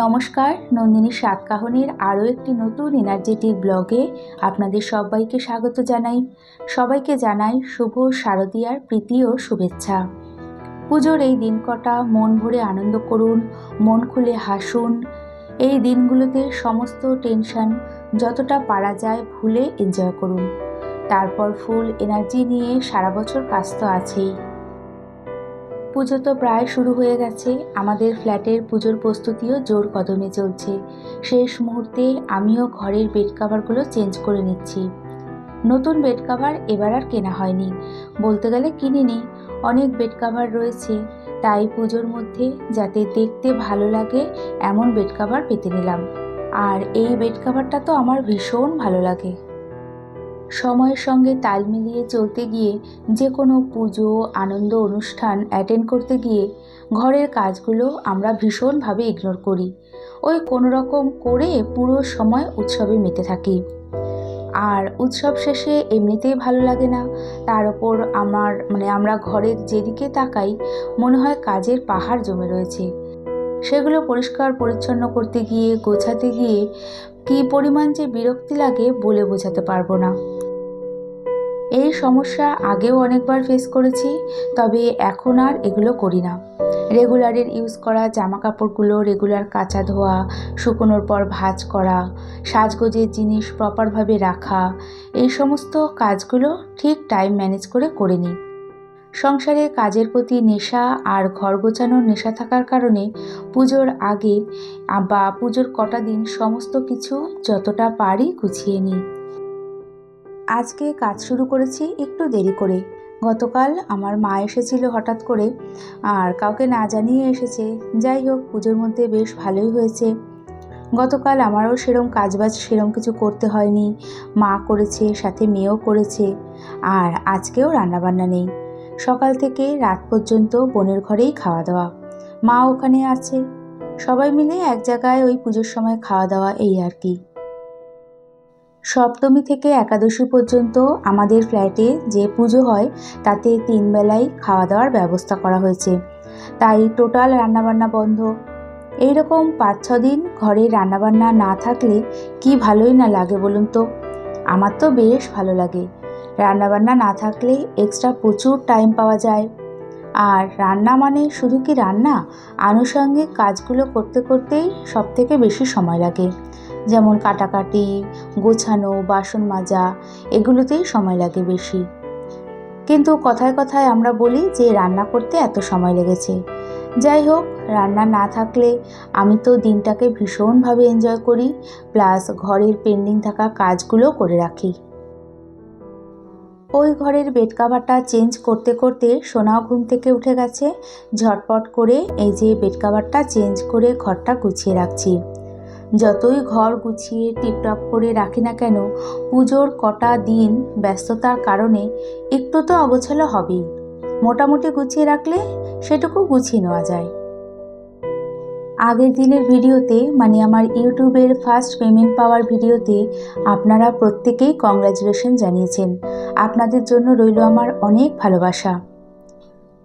নমস্কার, নন্দিনী সাতকাহনের আরও একটি নতুন এনার্জেটিক ব্লগে আপনাদের সবাইকে স্বাগত জানাই। সবাইকে জানাই শুভ শারদীয়ার প্রীতি ও শুভেচ্ছা। পুজোর এই দিন কটা, মন ভরে আনন্দ করুন, মন খুলে হাসুন। এই দিনগুলোতে সমস্ত টেনশন যতটা পারা যায় ভুলে এনজয় করুন। তারপর ফুল এনার্জি নিয়ে সারা বছর কাজ তো আছেই। পুজো তো প্রায় শুরু হয়ে গেছে। আমাদের ফ্ল্যাটের পুজোর প্রস্তুতিও জোর কদমে চলছে। শেষ মুহূর্তে আমিও ঘরের বেড কাভারগুলো চেঞ্জ করে নিচ্ছি। নতুন বেড কাভার এবার আর কেনা হয়নি। বলতে গেলে কিনিনি। অনেক বেড কাভার রয়েছে। তাই পুজোর মধ্যে যাতে দেখতে ভালো লাগে, এমন বেড কাভার পেতে নিলাম। আর এই বেড কাভারটা তো আমার ভীষণ ভালো লাগে। সময়ের সঙ্গে তাল মিলিয়ে চলতে গিয়ে যে কোনো পুজো, আনন্দ, অনুষ্ঠান অ্যাটেন্ড করতে গিয়ে ঘরের কাজগুলো আমরা ভীষণভাবে ইগনোর করি। ওই কোনো রকম করে পুরো সময় উৎসবে মেতে থাকি। আর উৎসব শেষে এমনিতেই ভালো লাগে না। তার ওপর আমার মানে আমরা ঘরের যেদিকে তাকাই, মনে হয় কাজের পাহাড় জমে রয়েছে। সেগুলো পরিষ্কার পরিচ্ছন্ন করতে গিয়ে, গোছাতে গিয়ে কী পরিমাণ যে বিরক্তি লাগে বলে বোঝাতে পারব না। এই সমস্যা আগেও অনেকবার ফেস করেছি, তবে এখন আর এগুলো করি না। রেগুলারের ইউজ করা জামা কাপড়গুলো রেগুলার কাচা ধোয়া, শুকোনোর পর ভাঁজ করা, সাজগোজের জিনিস প্রপারভাবে রাখা, এই সমস্ত কাজগুলো ঠিক টাইম ম্যানেজ করে করে নিই। সংসারে কাজের প্রতি নেশা আর ঘর গোছানোর নেশা থাকার কারণে পুজোর আগে বা পুজোর কটা দিন সমস্ত কিছু যতটা পারি গুছিয়ে নিই। আজকে কাজ শুরু করেছি একটু দেরি করে। গতকাল আমার মা এসেছিল হঠাৎ করে, আর কাউকে না জানিয়ে এসেছে। যাই হোক, পুজোর মধ্যে বেশ ভালোই হয়েছে। গতকাল আমারও সেরম কাজবাজ সেরম কিছু করতে হয়নি। মা করেছে, সাথে মেয়েও করেছে, আর আজকেও রান্নাবান্না নেই। সকাল থেকে রাত পর্যন্ত বোনের ঘরেই খাওয়া দাওয়া। মা ওখানে আছে। সবাই মিলে এক জায়গায় ওই পুজোর সময় খাওয়া দাওয়া এই আর কি। সপ্তমী থেকে একাদশী পর্যন্ত আমাদের ফ্ল্যাটে যে পুজো হয়, তাতে তিন বেলায় খাওয়া দাওয়ার ব্যবস্থা করা হয়েছে। তাই টোটাল রান্নাবান্না বন্ধ। এইরকম পাঁচ, ছ দিন ঘরে রান্নাবান্না না থাকলে কি ভালোই না লাগে বলুন তো? আমার তো বেশ ভালো লাগে। রান্নাবান্না না থাকলে এক্সট্রা প্রচুর টাইম পাওয়া যায়। আর রান্না মানে শুধু কি রান্না? আনুষঙ্গিক কাজগুলো করতে করতেই সব থেকে বেশি সময় লাগে। যেমন কাটাকাটি, গোছানো, বাসন মাজা, এগুলোতেই সময় লাগে বেশি। কিন্তু কথায় কথায় আমরা বলি যে রান্না করতে এত সময় লেগেছে। যাই হোক, রান্না না থাকলে আমি তো দিনটাকে ভীষণভাবে এনজয় করি প্লাস ঘরের পেন্ডিং থাকা কাজগুলো করে রাখি। ওই ঘরের বেড কাভারটা চেঞ্জ করতে করতে সোনাও ঘুম থেকে উঠে গেছে। ঝটপট করে এই যে বেড কাভারটা চেঞ্জ করে ঘরটা গুছিয়ে রাখছি। যতই ঘর গুছিয়ে টিপটপ করে রাখি না কেন, পুজোর কটা দিন ব্যস্ততার কারণে একটু তো অগোছালো হবেই। মোটামুটি গুছিয়ে রাখলে সেটুকু গুছিয়ে নেওয়া যায়। আগের দিনের ভিডিওতে মানে আমার ইউটিউবের ফার্স্ট পেমেন্ট পাওয়ার ভিডিওতে, আপনারা প্রত্যেকেই কংগ্রাচুলেশন জানিয়েছেন। আপনাদের জন্য রইল আমার অনেক ভালোবাসা।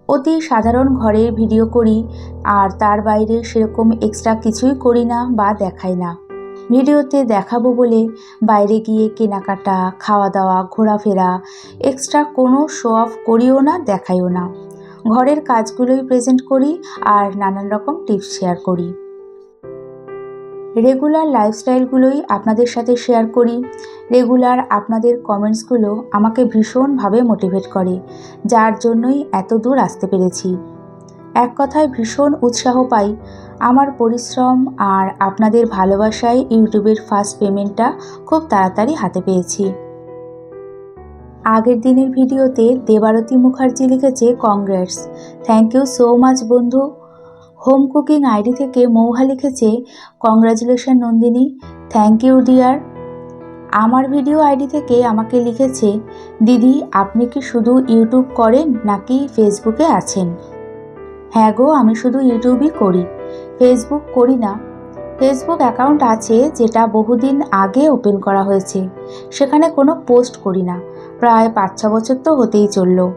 অতি সাধারণ ঘরের ভিডিও করি, আর তার বাইরে সেরকম এক্সট্রা কিছুই করি না বা দেখাই না। ভিডিওতে দেখাবো বলে বাইরে গিয়ে কেনাকাটা, খাওয়া দাওয়া, ঘোরাফেরা এক্সট্রা কোনো শো অফ করিও না, দেখাইও না। ঘরের কাজগুলোই প্রেজেন্ট করি আর নানান রকম টিপস শেয়ার করি। রেগুলার লাইফস্টাইলগুলোই আপনাদের সাথে শেয়ার করি। রেগুলার আপনাদের কমেন্টসগুলো আমাকে ভীষণভাবে মোটিভেট করে, যার জন্যই এত দূর আসতে পেরেছি। এক কথায় ভীষণ উৎসাহ পাই। আমার পরিশ্রম আর আপনাদের ভালোবাসায় ইউটিউবের ফার্স্ট পেমেন্টটা খুব তাড়াতাড়ি হাতে পেয়েছি। আগের দিনের ভিডিওতে দেবারতী মুখার্জি লিখেছে, congrats. Thank you so much বন্ধু। হোম কুকিং আইডি থেকে মৌহা লিখেছে, congratulation Nandini, thank you dear. আমার ভিডিও আইডি থেকে আমাকে লিখেছে, দিদি, আপনি কি শুধু ইউটিউব করেন নাকি ফেসবুকে আছেন? হ্যাঁ গো, আমি শুধু ইউটিউবই করি। ফেসবুক করি না। ফেসবুক অ্যাকাউন্ট আছে যেটা বহুদিন আগে ওপেন করা হয়েছে। সেখানে কোনো পোস্ট করি না। প্রায় পাঁচ, ছ বছর তো হতেই চলল।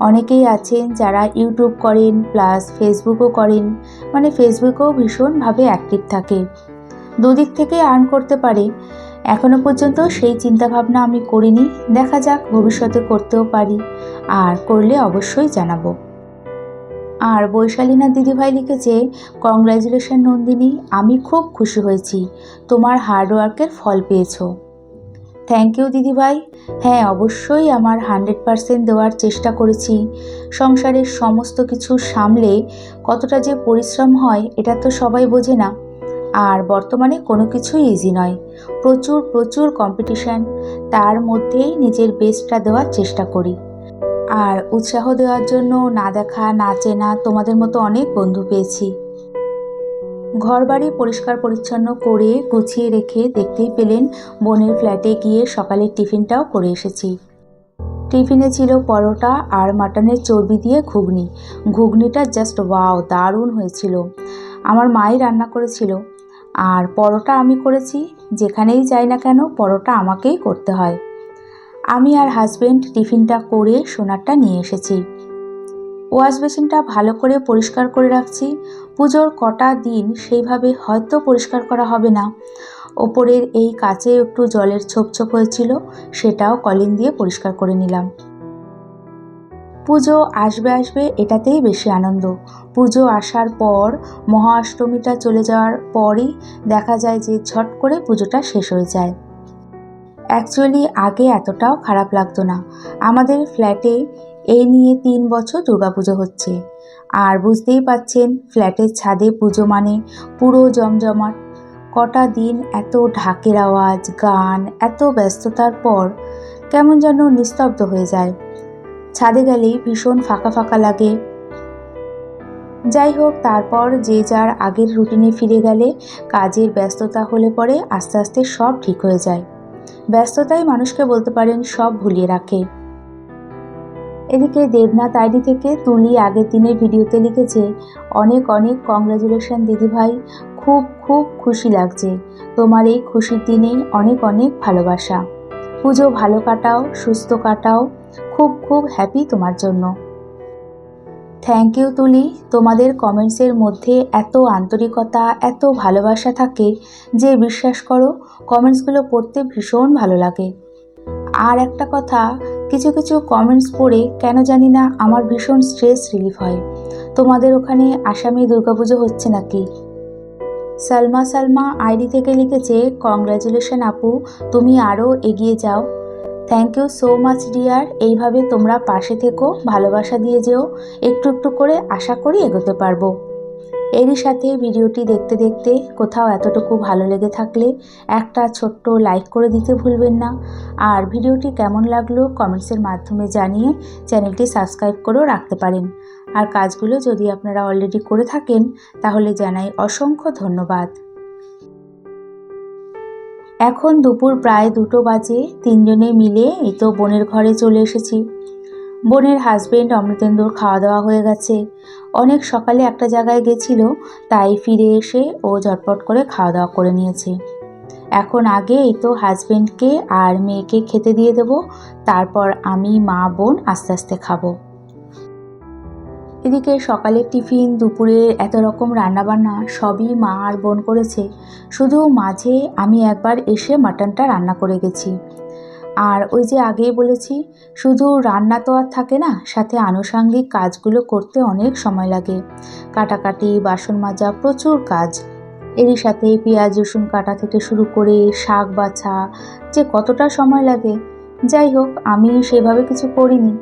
অনেকেই আছেন যারা ইউটিউব করেন, প্লাস ফেসবুকও করেন মানে ফেসবুকেও ভীষণভাবে অ্যাক্টিভ থাকে। দুদিক থেকে আর্ন করতে পারে। এখনও পর্যন্ত সেই চিন্তাভাবনা আমি করিনি। দেখা যাক ভবিষ্যতে করতেও পারি। আর করলে অবশ্যই জানাব। আর বৈশালীনা দিদিভাই লিখেছে কংগ্র্যাচুলেশন নন্দিনী, আমি খুব খুশি হয়েছি। তোমার হার্ডওয়ার্কের ফল পেয়েছ। থ্যাংক ইউ দিদিভাই হ্যাঁ অবশ্যই আমার হান্ড্রেড পারসেন্ট দেওয়ার চেষ্টা করেছি। সংসারের সমস্ত কিছু সামলে কতটা যে পরিশ্রম হয়, এটা তো সবাই বোঝে না। আর বর্তমানে কোনো কিছুই ইজি নয়। প্রচুর প্রচুর কম্পিটিশান তার মধ্যেই নিজের বেস্টটা দেওয়ার চেষ্টা করি। আর উৎসাহ দেওয়ার জন্য না দেখা, না চেনা তোমাদের মতো অনেক বন্ধু পেয়েছি। ঘরবাড়ি পরিষ্কার পরিচ্ছন্ন করে গুছিয়ে রেখে দেখতেই পেলেন বোনের ফ্ল্যাটে গিয়ে সকালের টিফিনটাও করে এসেছি। টিফিনে ছিল পরোটা আর মাটনের চর্বি দিয়ে ঘুগনি। ঘুগনিটা জাস্ট ওয়াও দারুণ হয়েছিল। আমার মাই রান্না করেছিল। আর পরোটা আমি করেছি, যেখানেই যাই না কেন পরোটা আমাকেই করতে হয়। আমি আর হাজব্যান্ড টিফিনটা করে সোনারটা নিয়ে এসেছি। ওয়াশ বেসিনটা ভালো করে পরিষ্কার করে রাখছি পুজোর কটা দিন সেইভাবে হয়তো পরিষ্কার করা হবে না। ওপরের এই কাচে একটু জলের ছোপ ছোপ হয়েছিল, সেটাও কলিন দিয়ে পরিষ্কার করে নিলাম। পুজো আসবে আসবে এটাতেই বেশি আনন্দ। পুজো আসার পর, মহাষ্টমীটা চলে যাওয়ার পরই দেখা যায় যে ঝট করে পুজোটা শেষ হয়ে যায়। অ্যাকচুয়ালি আগে এতটাও খারাপ লাগতো না। আমাদের ফ্ল্যাটে এই নিয়ে তিন বছর দুর্গাপুজো হচ্ছে। আর বুঝতেই পাচ্ছেন, ফ্ল্যাটের ছাদে পুজো মানে পুরো জমজমাট। কটা দিন এত ঢাকের আওয়াজ, গান, এত ব্যস্ততার পর কেমন যেন নিস্তব্ধ হয়ে যায়। ছাদে গেলেই ভীষণ ফাঁকা ফাঁকা লাগে। যাই হোক, তারপর যে যার আগের রুটিনে ফিরে গেলে কাজের ব্যস্ততা হলে পরে আস্তে আস্তে সব ঠিক হয়ে যায়। ব্যস্ততাই মানুষকে বলতে পারেন সব ভুলিয়ে রাখে। এদিকে দেবনাথ আইডি থেকে তুলি আগের দিনের ভিডিওতে লিখেছে, অনেক অনেক কংগ্রাচুলেশন দিদিভাই খুব খুব খুশি লাগছে। তোমার এই খুশির দিনেই অনেক অনেক ভালোবাসা। পুজো ভালো কাটাও, সুস্থ কাটাও, খুব খুব হ্যাপি তোমার জন্য। থ্যাংক ইউ তুলি। তোমাদের কমেন্টসের মধ্যে এত আন্তরিকতা, এত ভালোবাসা থাকে যে বিশ্বাস করো কমেন্টসগুলো পড়তে ভীষণ ভালো লাগে। আর একটা কথা কিছু কিছু কমেন্টস পড়ে কেন জানি না আমার ভীষণ স্ট্রেস রিলিফ হয়। তোমাদের ওখানে আসামি দুর্গাপুজো হচ্ছে নাকি? সালমা সালমা আইডি থেকে লিখেছে কংগ্র্যাচুলেশন আপু, তুমি আরও এগিয়ে যাও। Thank you so much dear এইভাবে তোমরা পাশে থেকো, ভালোবাসা দিয়ে যেও। একটু একটু করে আশা করি এগোতে পারব। এরই সাথে ভিডিওটি দেখতে দেখতে কোথাও এতটুকু ভালো লেগে থাকলে একটা ছোট্ট লাইক করে দিতে ভুলবেন না। আর ভিডিওটি কেমন লাগল কমেন্টসের মাধ্যমে জানিয়ে চ্যানেলটি সাবস্ক্রাইব করেও রাখতে পারেন। আর কাজগুলো যদি আপনারা অলরেডি করে থাকেন, তাহলে জানাই অসংখ্য ধন্যবাদ। এখন দুপুর প্রায় দুটো বাজে, তিনজনে মিলে এই তো বোনের ঘরে চলে এসেছি। বোনের হাজবেন্ড অমৃতেন্দুর খাওয়া দাওয়া হয়ে গেছে। অনেক সকালে একটা জায়গায় গেছিল, তাই ফিরে এসে ও ঝটপট করে খাওয়া দাওয়া করে নিয়েছে। এখন আগে এই তো হাজবেন্ডকে আর মেয়েকে খেতে দিয়ে দেব, তারপর আমি মা, বোন আস্তে আস্তে খাব। এদিকে সকালের টিফিন, দুপুরে এত রকম রান্নাবান্না সবই মা আর বোন করেছে। শুধু মাঝে আমি একবার এসে মাটনটা রান্না করে গেছি। আর ওই যে আগেই বলেছি, শুধু রান্না তো আর থাকে না, সাথে আনুষাঙ্গিক কাজগুলো করতে অনেক সময় লাগে। কাটাকাটি, বাসন মাজা, প্রচুর কাজ। এরই সাথে পেঁয়াজ, রসুন কাটা থেকে শুরু করে শাক বাছা, যে কতটা সময় লাগে। যাই হোক, আমি সেভাবে কিছু করিনি।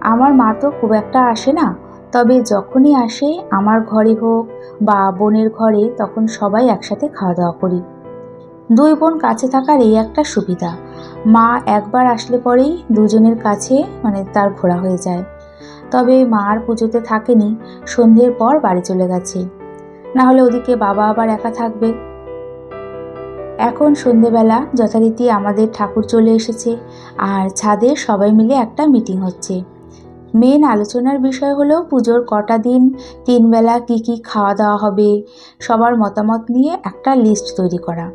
আমার মা তো খুব একটা আসে না, তবে যখনই আসে, আমার ঘরে হোক বা বোনের ঘরে, তখন সবাই একসাথে খাওয়া দাওয়া করি। দুই বোন কাছে থাকার এই একটা সুবিধা। মা একবার আসলে পরেই দুজনের কাছে মানে তার ঘোরা হয়ে যায়। তবে মা আর পুজোতে থাকেনি, সন্ধ্যের পর বাড়ি চলে গেছে। না হলে ওদিকে বাবা আবার একা থাকবে। এখন সন্ধেবেলা যথারীতি আমাদের ঠাকুর চলে এসেছে, আর ছাদে সবাই মিলে একটা মিটিং হচ্ছে। মেন আলোচনার বিষয় হলো পুজোর কটা দিন, তিনবেলা কি কি খাওয়া দাওয়া হবে, সবার মতামত নিয়ে একটা লিস্ট তৈরি করা।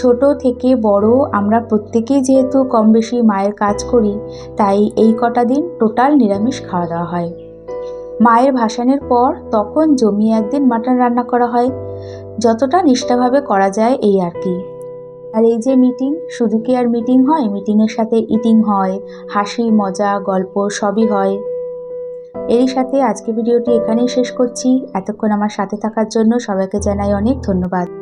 ছোট থেকে বড় আমরা প্রত্যেকেই যেহেতু কম বেশি মায়ের কাজ করি, তাই এই কটা দিন টোটাল নিরামিষ খাওয়া দাওয়া হয়। মায়ের ভাসানের পর তখন জমিয়ে একদিন মাটন রান্না করা হয়। যতটা নিষ্ঠাভাবে করা যায় এই আর কি। আর এই যে মিটিং শুধু কি আর মিটিং হয়? মিটিংয়ের সাথে ইটিং হয়, হাসি, মজা, গল্প সবই হয়। এরই সাথে আজকে ভিডিওটি এখানেই শেষ করছি। এতক্ষণ আমার সাথে থাকার জন্য সবাইকে জানাই অনেক ধন্যবাদ।